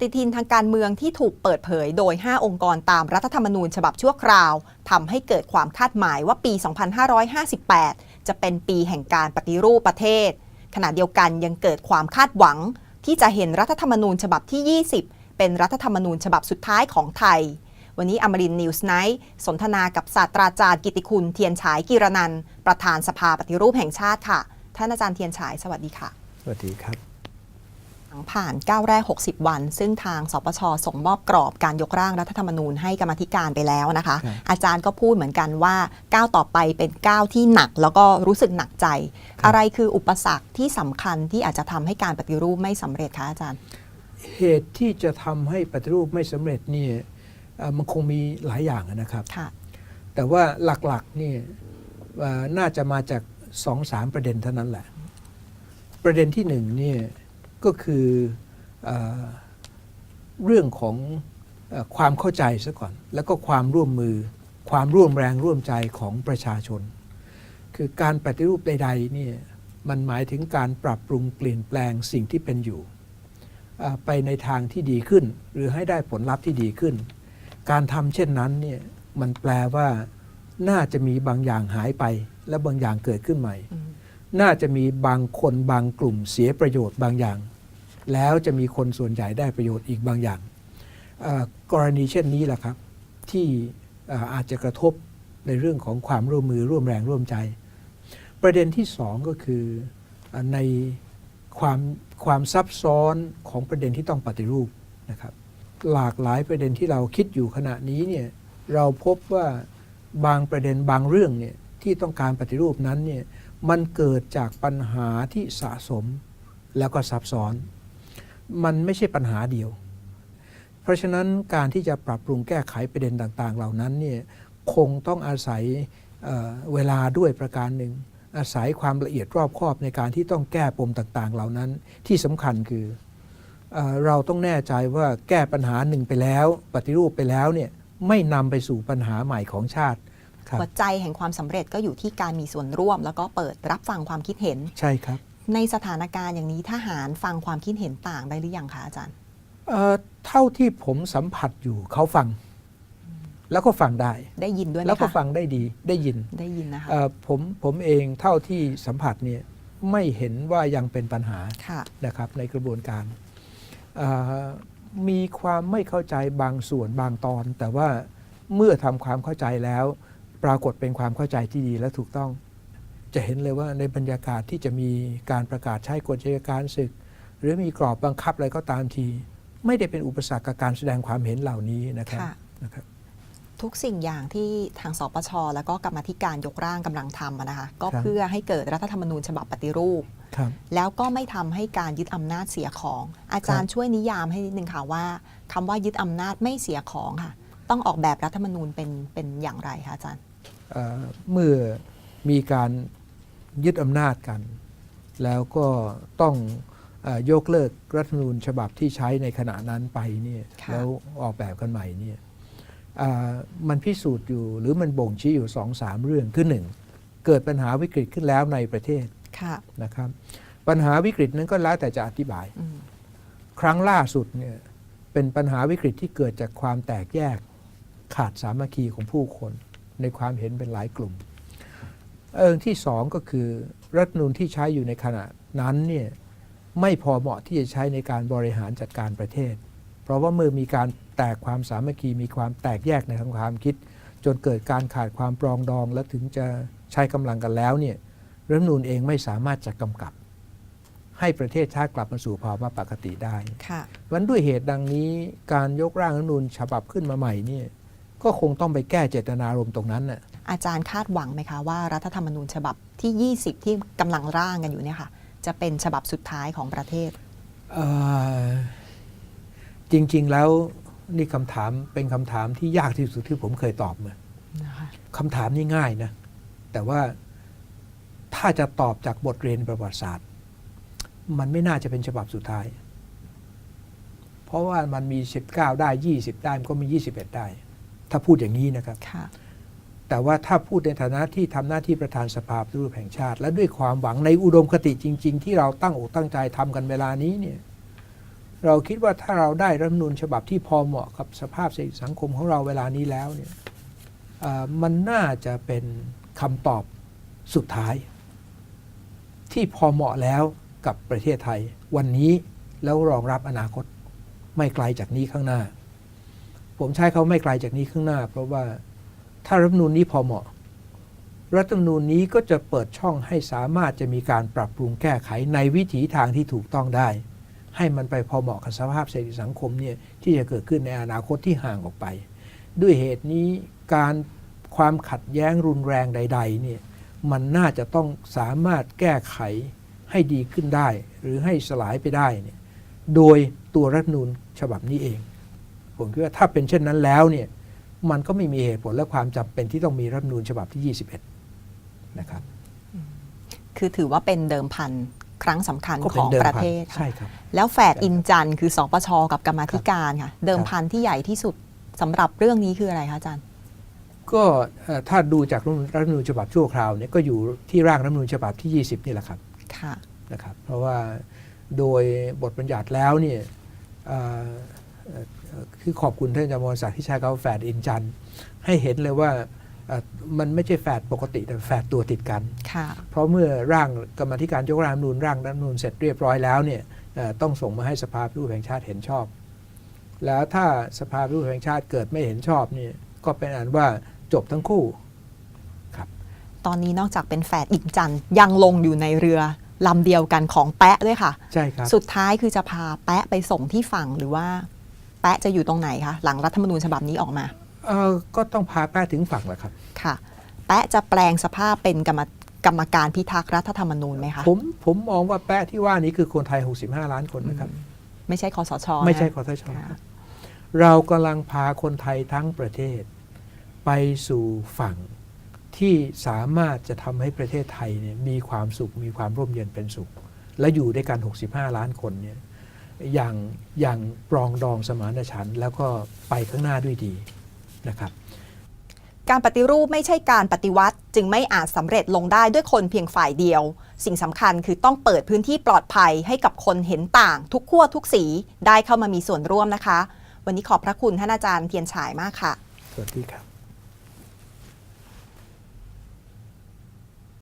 ฏิทินทางการเมืองที่ถูกเปิดเผยโดย 5 องค์กรตามรัฐธรรมนูญฉบับชั่วคราวทำให้เกิดความคาดหมายว่าปี 2558 จะเป็นปีแห่งการปฏิรูปประเทศ ขณะเดียวกันยังเกิดความคาดหวัง ที่จะเห็นรัฐธรรมนูญฉบับที่ 20 เป็นรัฐธรรมนูญฉบับสุดท้ายของไทย วันนี้อมรินนิวส์ไนท์สนทนากับศาสตราจารย์กิติคุณเทียนฉายกิรนัน ประธานสภาปฏิรูปแห่งชาติค่ะ ท่านอาจารย์เทียนฉายสวัสดีค่ะ สวัสดีครับ งผ่านก้าวแรก 60 วัน ซึ่งทางสปชส่งมอบกรอบการยกร่างรัฐธรรมนูญให้กรรมาธิการไปแล้วนะคะครับอาจารย์ก็พูดเหมือนกันว่าก้าวต่อไปเป็นก้าวที่หนัก แล้วก็รู้สึกหนักใจ อะไรคืออุปสรรคที่สำคัญที่อาจจะทำให้การปฏิรูปไม่สำเร็จคะอาจารย์ เหตุที่จะทำให้ปฏิรูปไม่สำเร็จนี่เอ่อมันคงมีหลายอย่างนะครับค่ะแต่ว่าหลักๆนี่เอ่อน่าจะมาจากสองสามประเด็นเท่านั้นแหละ ประเด็นที่หนึ่งเนี่ย ก็คือเออเรื่องของเออความเข้าใจซะก่อน แล้วก็ความร่วมมือความร่วมแรงร่วมใจของประชาชน คือการปฏิรูปใดๆเนี่ยมันหมายถึงการปรับปรุงเปลี่ยนแปลงสิ่งที่เป็นอยู่เอ่อไปในทางที่ดีขึ้น หรือให้ได้ผลลัพธ์ที่ดีขึ้น การทำเช่นนั้นเนี่ยมันแปลว่า น่าจะมีบางอย่างหายไป และบางอย่างเกิดขึ้นใหม่อืมน่าจะมีบางคนบางกลุ่มเสียประโยชน์บางอย่าง แล้วจะมีคนส่วนใหญ่ได้ประโยชน์อีกบางอย่าง กรณีเช่นนี้แหละครับ ที่อ่อาจจะกระทบในเรื่องของความร่วมมือร่วมแรงร่วมใจ ประเด็นที่สองก็คืออในความความซับซ้อนของประเด็นที่ต้องปฏิรูปนะครับหลากหลายประเด็นที่เราคิดอยู่ขณะนี้เนี่ยเราพบว่าบางประเด็นบางเรื่องเนี่ยที่ต้องการปฏิรูปนั้นเนี่ยมันเกิดจากปัญหาที่สะสมแล้วก็ซับซ้อน มันไม่ใช่ปัญหาเดียว เพราะฉะนั้นการที่จะปรับปรุงแก้ไขประเด็นต่างๆ เหล่านั้นเนี่ยคงต้องอาศัยเอ่อเวลาด้วยประการหนึ่ง อาศัยความละเอียดรอบคอบในการที่ต้องแก้ปมต่างๆ เหล่านั้นที่สำคัญคือเอ่อเราต้องแน่ใจว่าแก้ปัญหาหนึ่งไปแล้ว ปฏิรูปไปแล้วเนี่ยไม่นำไปสู่ปัญหาใหม่ของชาติครับหัวใจแห่งความสำเร็จก็อยู่ที่การมีส่วนร่วม แล้วก็เปิดรับฟังความคิดเห็น ใช่ครับ ในสถานการณ์อย่างนี้ทหารฟังความคิดเห็นต่างได้หรือยังคะอาจารย์เอ่อเท่าที่ผมสัมผัสอยู่เขาฟัง แล้วก็ฟังได้ได้ยินด้วยไหมแล้วก็คะฟังได้ดีได้ยินได้ยินนะคะเอ่อผมผมเองเท่าที่สัมผัสเนี่ยไม่เห็นว่ายังเป็นปัญหาค่ะนะครับในกระบวนการเอ่อมีความไม่เข้าใจบางส่วนบางตอน แต่ว่าเมื่อทำความเข้าใจแล้ว ปรากฏเป็นความเข้าใจที่ดีและถูกต้อง จะเห็นเลยว่าในบรรยากาศที่จะมีการประกาศใช้กฎอัยการศึก หรือมีกรอบบังคับอะไรก็ตามที ไม่ได้เป็นอุปสรรคกับการแสดงความเห็นเหล่านี้นะครับค่ะนะครับทุกสิ่งอย่างที่ทางสปช แล้วก็กรรมาธิการยกร่างกำลังทำอะนะคะก็ครับเพื่อให้เกิดรัฐธรรมนูญฉบับปฏิรูปครับแล้วก็ไม่ทำให้การยึดอำนาจเสียของ อาจารย์ช่วยนิยามให้นิดนึงค่ะว่าคำว่ายึดอำนาจไม่เสียของค่ะ ต้องออกแบบรัฐธรรมนูญเป็นเป็นอย่างไรคะอาจารย์เอ่อเมื่อมีการ ยึดอำนาจกัน แล้วก็ต้องเออยกเลิกรัฐธรรมนูญฉบับที่ใช้ในขณะนั้นไปเนี่ยค่ะแล้วออกแบบกันใหม่เนี่ยอ่ามันพิสูจน์อยู่หรือมันบ่งชี้อยู่สองสามเรื่องคือหนึ่งเกิดปัญหาวิกฤตขึ้นแล้วในประเทศค่ะนะครับ ปัญหาวิกฤตนั้นก็แล้วแต่จะอธิบายอืมครั้งล่าสุดเนี่ยเป็นปัญหาวิกฤตที่เกิดจากความแตกแยกขาดสามัคคีของผู้คน ในความเห็นเป็นหลายกลุ่ม เอิงที่สองก็คือรัฐธรรมนูญที่ใช้อยู่ในขณะนั้นเนี่ยไม่พอเหมาะที่จะใช้ในการบริหารจัดการประเทศ เพราะว่าเมื่อมีการแตกความสามัคคีมีความแตกแยกในทางความคิด จนเกิดการขาดความปรองดองและถึงจะใช้กำลังกันแล้วเนี่ยรัฐธรรมนูญเองไม่สามารถจะกำกับ ให้ประเทศชาติกลับมาสู่ภาวะปกติได้ค่ะวันด้วยเหตุดังนี้การยกร่างรัฐธรรมนูญฉบับขึ้นมาใหม่เนี่ยก็คงต้องไปแก้เจตนารมณ์ตรงนั้นน่ะ อาจารย์คาดหวังไหมคะว่ารัฐธรรมนูญฉบับที่ 20 ที่กำลังร่างกันอยู่เนี่ยค่ะจะเป็นฉบับสุดท้ายของประเทศเอ่อจริง ๆ แล้วนี่คำถามเป็นคำถามที่ยากที่สุดที่ผมเคยตอบมานะคะคำถามนี่ง่ายนะ แต่ว่าถ้าจะตอบจากบทเรียนประวัติศาสตร์ มันไม่น่าจะเป็นฉบับสุดท้าย เพราะว่ามันมี 19 ได้ 20 ได้มันก็มี 21 ได้ ถ้าพูดอย่างนี้นะครับค่ะ แต่ว่าถ้าพูดในฐานะที่ทำหน้าที่ประธานสภาปฏิรูปแห่งชาติ และด้วยความหวังในอุดมคติจริง ๆ ที่เราตั้งอกตั้งใจทำกันเวลานี้เนี่ยเราคิดว่าถ้าเราได้รัฐมนูญฉบับที่พอเหมาะกับสภาพเศรษฐสังคมของเราเวลานี้แล้วเนี่ยมันน่าจะเป็นคำตอบสุดท้าย ที่พอเหมาะแล้วกับประเทศไทย วันนี้แล้วรองรับอนาคต ไม่ไกลจากนี้ข้างหน้า ผมใช้เขาไม่ไกลจากนี้ข้างหน้า เพราะว่า ถ้ารัฐมนูญนี้พอเหมาะ รัฐธรรมนูญนี้ก็จะเปิดช่องให้สามารถจะมีการปรับปรุงแก้ไขในวิถีทางที่ถูกต้องได้ ให้มันไปพอเหมาะกับสภาพเศรษฐกิจสังคมเนี่ยที่จะเกิดขึ้นในอนาคตที่ห่างออกไป ด้วยเหตุนี้การความขัดแย้งรุนแรงใด ๆ เนี่ยมันน่าจะต้องสามารถแก้ไขให้ดีขึ้นได้ หรือให้สลายไปได้เนี่ยโดยตัวรัฐนูญฉบับนี้เอง ผมคิดว่าถ้าเป็นเช่นนั้นแล้วเนี่ย มันก็ไม่มีเหตุผลและความจำเป็นที่ต้องมีรัฐธรรมนูญฉบับที่ 21 นะครับ คือถือว่าเป็นเดิมพันครั้งสำคัญก็ขเป็นองเดิมประพันเทศค่ะใช่ครับ แล้วแฝดอินจันทร์คือสปชกับกรรมาธิการค่ะ เดิมพันที่ใหญ่ที่สุดสำหรับเรื่องนี้คืออะไรคะอาจารย์ ก็เอ่อถ้าดูจากรัฐธรรมนูญฉบับชั่วคราวเนี่ยก็อยู่ที่ร่างรัฐธรรมนูญฉบับที่ 20 นี่แหละครับค่ะนะครับ เพราะว่าโดยบทบัญญัติแล้วเนี่ย เอ่อเอ่อเอ่อคือขอบคุณท่านอาจารย์มรศักดิ์ที่ใช้คำว่าแฝดอินจันทร์ให้เห็นเลยว่าเอ่อมันไม่ใช่แฝดปกติแต่แฝดตัวติดกันค่ะเพราะเมื่อร่างกรรมาธิการยกร่างรัฐธรรมนูญร่างรัฐธรรมนูญเสร็จเรียบร้อยแล้วเนี่ยเอ่อต้องส่งมาให้สภาผู้แห่งชาติเห็นชอบ แล้วถ้าสภาผู้แห่งชาติเกิดไม่เห็นชอบเนี่ยก็เป็นอันว่าจบทั้งคู่ตอนนี้นอกจากเป็นแฝดอินจันทร์ยังลงอยู่ในเรือลำเดียวกันของแปะด้วยค่ะ ใช่ครับ สุดท้ายคือจะพาแปะไปส่งที่ฝั่งหรือว่า แปะจะอยู่ตรงไหนคะหลังรัฐธรรมนูญฉบับนี้ออกมาเอ่อก็ต้องพาแป้ถึงฝั่งแหละครับค่ะ แปะจะแปลงสภาพเป็นกรรมกรรมการพิทักษ์รัฐธรรมนูญไหมคะผมผมมองว่าแป้ที่ว่านี้คือคนไทย 65 ล้านคนนะครับ ไม่ใช่คอสช ไม่ใช่นะคอสชค่ะเรากำลังพาคนไทยทั้งประเทศ ไปสู่ฝั่งที่สามารถจะทำให้ประเทศไทยเนี่ยมีความสุขมีความร่มเย็นเป็นสุข และอยู่ด้วยกัน 65 ล้านคนเนี่ย อย่างอย่างปรองดองสมานฉันท์แล้วก็ไปข้างหน้าด้วยดีนะครับ การปฏิรูปไม่ใช่การปฏิวัติ จึงไม่อาจสำเร็จลงได้ด้วยคนเพียงฝ่ายเดียว สิ่งสำคัญคือต้องเปิดพื้นที่ปลอดภัยให้กับคนเห็นต่าง ทุกขั้วทุกสีได้เข้ามามีส่วนร่วมนะคะ วันนี้ขอบพระคุณท่านอาจารย์เทียนฉายมากค่ะ สวัสดีครับ